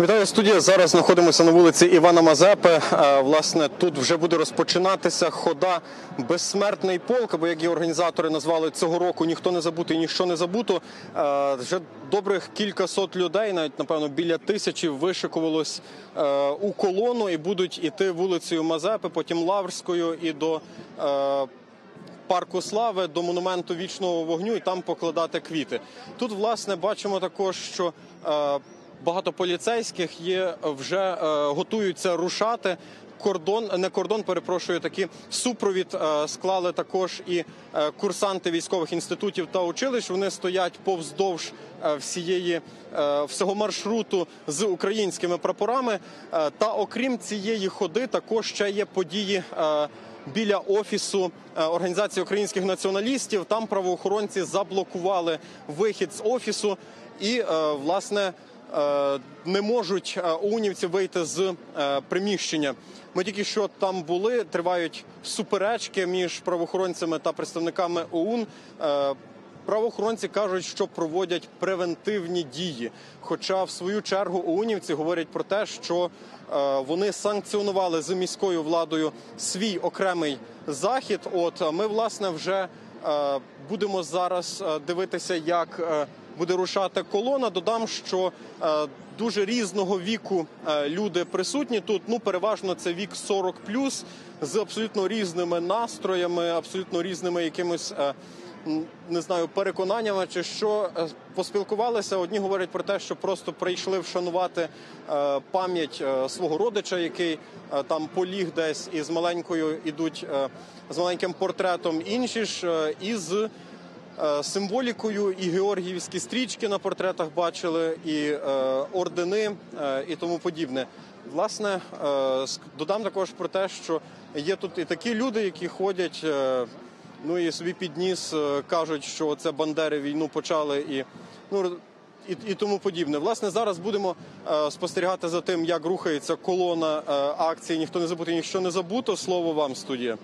Вітаю студія. Зараз знаходимося на вулиці Івана Мазепи. Е, Власне, тут вже буде розпочинатися хода безсмертний полк, або як її організатори назвали цього року ніхто не забутий, ніщо не забуто. Е, Вже добрих кількасот людей, навіть напевно біля тисячі, вишикувалось е, у колону і будуть іти вулицею Мазепи, потім Лаврською і до. парку слави до монументу вічного вогню і там покладати квіти. Тут, власне, бачимо також, що багато поліцейських є вже е, готуються рушати. Кордон не кордон, перепрошую, такі супровід е, склали також і е, курсанти військових інститутів та училищ. Вони стоять повздовж е, всієї е, всього маршруту з українськими прапорами. Е, та окрім цієї ходи, також ще є події. Е, біля офісу е, організації українських націоналістів. Там правоохоронці заблокували вихід з офісу і, е, власне, е, не можуть е, унівці вийти з е, приміщення. Ми тільки що там були. Тривають суперечки між правоохоронцями та представниками ОУН. Е, Правоохоронці кажуть, що проводять превентивні дії. Хоча, в свою чергу, ОУНівці говорять про те, що е, вони санкціонували з міською владою свій окремий захід. От е, ми, власне, вже е, будемо зараз е, дивитися, як е, буде рушати колона. Додам, що е, дуже різного віку е, люди присутні тут. Ну, переважно це вік 40+, з абсолютно різними настроями, абсолютно різними якимось. е, не знаю, переконаннями чи що поспілкувалися. Одні говорять про те, що просто прийшли вшанувати пам'ять свого родича, який там поліг десь і з маленькою ідуть з маленьким портретом. Інші ж із символікою і георгіївські стрічки на портретах бачили, і е, ордени, е, і тому подібне. Власне, е, додам також про те, що є тут і такі люди, які ходять. е, Ну і собі підніс, е, кажуть, що це бандери війну почали і ну і, і тому подібне. Власне, зараз будемо е, спостерігати за тим, як рухається колона е, акції. Ніхто не забути, ніщо не забуто. Слово вам, студія.